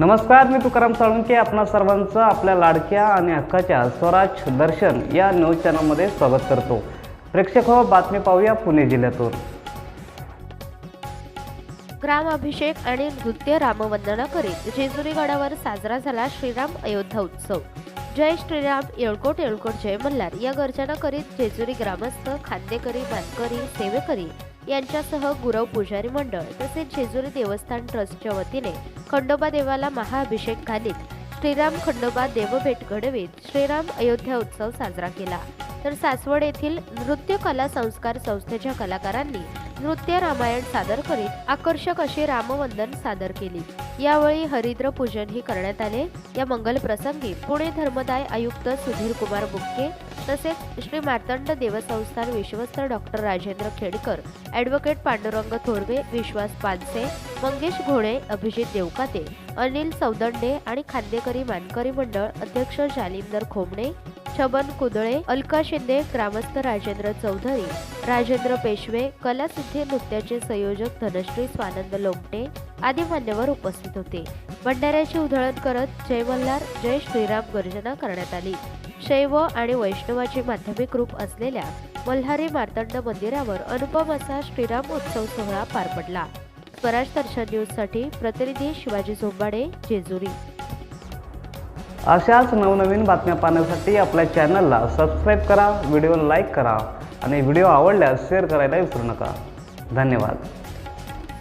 नमस्कार मी तुकाराम साळुंके. आपणा सर्वांचं आपल्या लाडक्या आणि हक्काच्या स्वराज दर्शन या न्यूज चॅनलमध्ये स्वागत करतो. प्रेक्षक हो बातमी पाहूया पुणे जिल्ह्यातून. ग्रामाभिषेक आणि नृत्य रामवंदना करीत जेजुरी गडावर साजरा झाला श्रीराम अयोध्या उत्सव. जय श्रीराम येळकोट येळकोट जय मल्हार या गर्जना करीत जेजुरी ग्रामस्थ खांदेकरी बांधकरी सेवेकरी यांच्यासह गुरव पुजारी मंडळ तसेच जेजुरी देवस्थान ट्रस्टच्या वतीने खंडोबा देवाला महाअभिषेक घालीत. श्रीराम खंडोबा देवभेट घडवीत. श्रीराम अयोध्या उत्सव साजरा केला. तर सासवड येथील नृत्य कला संस्कार संस्थेच्या कलाकारांनी नृत्य रामायण सादर करीत आकर्षक अशी रामवंदन सादर केली. यावेळी हरिद्र पूजनही करण्यात आले. या मंगल प्रसंगी पुणे धर्मदाय आयुक्त सुधीर कुमार बुक्के तसेच श्री मार्तंड देवसंस्थान विश्वस्त डॉक्टर राजेंद्र खेडकर ॲडव्होकेट पांडुरंग थोरवे विश्वास पानसे मंगेश घोडे अभिजित देवकाते अनिल सौदंडे आणि खांदेकरी मानकरी मंडळ अध्यक्ष जालिंदर खोमणे छबन कुदळे अलका शिंदे ग्रामस्थ राजेंद्र चौधरी राजेंद्र पेशवे कलासिद्धी नृत्याचे संयोजक धनश्री स्वानंद लोमटे आदी मान्यवर उपस्थित होते. भंडाऱ्याची उधळण करत जय मल्हार जय श्रीराम गर्जना करण्यात आली. शैव आणि वैष्णवाचे माध्यमिक रूप असलेल्या मल्हारी मार्तंड मंदिरावर अनुपम असा श्रीराम उत्सव सोहळा पार पडला. स्वराज दर्शन न्यूजसाठी प्रतिनिधी शिवाजी झोंबाडे जेजुरी. अशाच नवनवीन बातम्या पाहण्यासाठी आपल्या चॅनलला सबस्क्राईब करा व्हिडिओ लाईक करा आणि व्हिडिओ आवडल्यास शेअर करायला विसरू नका. धन्यवाद.